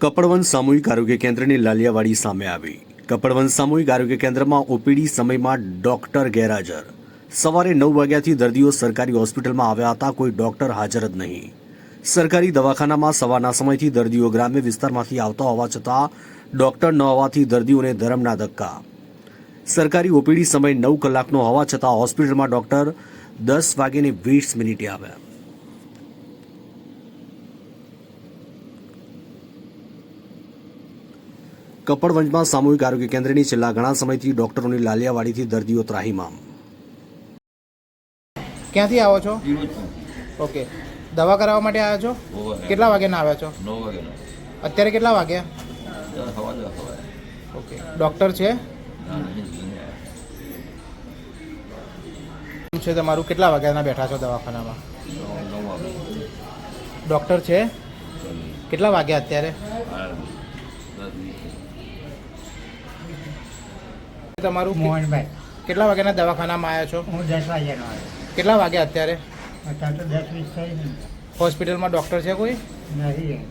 કપડવંશ સામૂહિક આરોગ્ય કેન્દ્રની લાલિયાવાડી સામે આવી. કપડવન સામૂહિક આરોગ્ય કેન્દ્રમાં ઓપીડી સમયમાં ડોક્ટર ગેરહાજર. સવારે નવ વાગ્યાથી દર્દીઓ સરકારી હોસ્પિટલમાં આવ્યા હતા, કોઈ ડોક્ટર હાજર જ નહીં. સરકારી દવાખાનામાં સવારના સમયથી દર્દીઓ ગ્રામ્ય વિસ્તારમાંથી આવતા હોવા છતાં ડોક્ટર ન હોવાથી દર્દીઓને ધરમના ધક્કા. સરકારી ઓપીડી સમય નવ કલાકનો હોવા છતાં હોસ્પિટલમાં ડોક્ટર દસ વાગ્યાને વીસ મિનિટે આવ્યા. કપડવંજમાં સામૂહિક આરોગ્ય કેન્દ્રની છેલ્લા ઘણા સમયથી ડોક્ટરોની લાલિયાવાડીથી દર્દીઓ ત્રાહીમામ. ક્યાંથી આવો છો? ઓકે. દવા કરાવવા માટે આવ્યા છો? કેટલા વાગ્યાના આવ્યા છો? અત્યારે કેટલા વાગ્યા? ઓકે. ડૉક્ટર છે? છે તમારું? કેટલા વાગ્યાના બેઠા છો દવાખાનામાં? ડૉક્ટર છે? કેટલા વાગ્યા અત્યારે? તમારું? મોહનભાઈ. કેટલા વાગ્યાના દવાખાનામાં આવ્યા છો? હું દસ વાગ્યાનો આવ્યો. કેટલા વાગ્યા અત્યારે? અત્યારે તો દસ વીસ થઈ હોસ્પિટલમાં ડૉક્ટર છે કોઈ? નહીં.